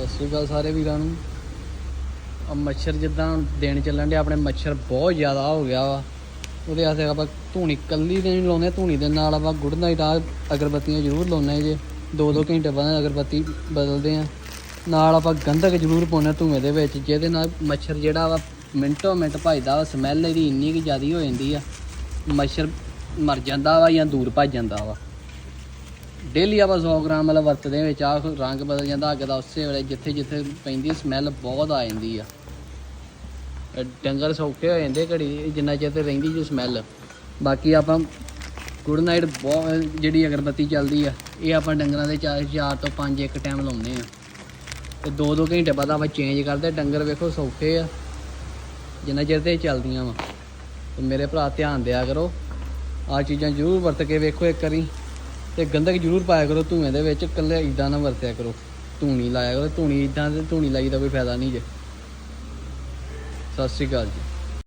ਸਤਿ ਸ਼੍ਰੀ ਅਕਾਲ ਸਾਰੇ ਵੀਰਾਂ ਨੂੰ। ਆ ਮੱਛਰ ਜਿੱਦਾਂ ਦਿਨ ਚੱਲਣ ਦੇ ਆਪਣੇ ਮੱਛਰ ਬਹੁਤ ਜ਼ਿਆਦਾ ਹੋ ਗਿਆ ਵਾ। ਉਹਦੇ ਵਾਸਤੇ ਆਪਾਂ ਧੂਣੀ ਕੱਲੀ ਦੇ ਨਹੀਂ ਲਾਉਂਦੇ, ਧੂਣੀ ਦੇ ਨਾਲ ਆਪਾਂ ਗੁੱਡ ਨਾਈਟ ਆ ਅਗਰਬੱਤੀਆਂ ਜ਼ਰੂਰ ਲਾਉਂਦੇ ਜੇ। ਦੋ ਦੋ ਘੰਟੇ ਬਾਅਦ ਅਗਰਬੱਤੀ ਬਦਲਦੇ ਆ ਨਾਲ ਆਪਾਂ ਗੰਧਕ ਜ਼ਰੂਰ ਪਾਉਂਦੇ ਧੂਏ ਦੇ ਵਿੱਚ, ਜਿਹਦੇ ਨਾਲ ਮੱਛਰ ਜਿਹੜਾ ਵਾ ਮਿੰਟੋ ਮਿੰਟ ਭੱਜਦਾ ਵਾ, ਸਮੈਲ ਇਹਦੀ ਇੰਨੀ ਕਿ ਜ਼ਿਆਦੀ ਹੋ ਜਾਂਦੀ ਆ। ਮੱਛਰ ਮਰ ਜਾਂਦਾ ਵਾ ਜਾਂ ਦੂਰ ਭੱਜ ਜਾਂਦਾ ਵਾ। ਡੇਲੀ ਆਪਾਂ 100 ਗ੍ਰਾਮ ਵਾਲਾ ਵਰਤਦੇ ਵਿੱਚ ਆ ਰੰਗ ਬਦਲ ਜਾਂਦਾ, ਅੱਗ ਦਾ ਉਸੇ ਵੇਲੇ ਜਿੱਥੇ ਜਿੱਥੇ ਪੈਂਦੀ ਸਮੈਲ ਬਹੁਤ ਆ ਜਾਂਦੀ ਆ। ਡੰਗਰ ਸੌਖੇ ਹੋ ਜਾਂਦੇ ਘੜੀ, ਜਿੰਨਾ ਚਿਰ ਤੇ ਰਹਿੰਦੀ ਜੀ ਸਮੈਲ ਬਾਕੀ ਆਪਾਂ ਗੁੱਡ ਨਾਈਟ ਬਹੁਤ, ਜਿਹੜੀ ਅਗਰਬੱਤੀ ਚੱਲਦੀ ਆ, ਇਹ ਆਪਾਂ ਡੰਗਰਾਂ ਦੇ 4 ਚਾਰ ਤੋਂ 5 ਇੱਕ ਟਾਈਮ ਲਾਉਂਦੇ ਆ। ਤੇ 2-2 ਘੰਟੇ ਬਾਅਦ ਆਪਾਂ ਚੇਂਜ ਕਰਦੇ ਡੰਗਰ ਵੇਖੋ ਸੌਖੇ ਆ, ਜਿੰਨਾ ਚਿਰ ਤੇ ਚੱਲਦੀਆਂ ਵਾ। ਤੇ ਮੇਰੇ ਭਰਾ ਧਿਆਨ ਦਿਆ ਕਰੋ ਆ ਚੀਜ਼ਾਂ ਜ਼ਰੂਰ ਵਰਤ ਕੇ ਵੇਖੋ ਇੱਕ ਵਾਰੀ। ਤੇ ਗੰਧਕ ਜ਼ਰੂਰ ਪਾਇਆ ਕਰੋ ਧੂਏ ਦੇ ਵਿੱਚ, ਇਕੱਲੇ ਇਦਾਂ ਨਾ ਵਰਤਿਆ ਕਰੋ। ਧੂਣੀ ਲਾਇਆ ਕਰੋ, ਧੂਣੀ ਇਦਾਂ ਤੇ ਧੂਣੀ ਲਾਈ ਦਾ ਕੋਈ ਫਾਇਦਾ ਨਹੀਂ ਜੇ। ਸਤਿ ਸ਼੍ਰੀ ਅਕਾਲ ਜੀ।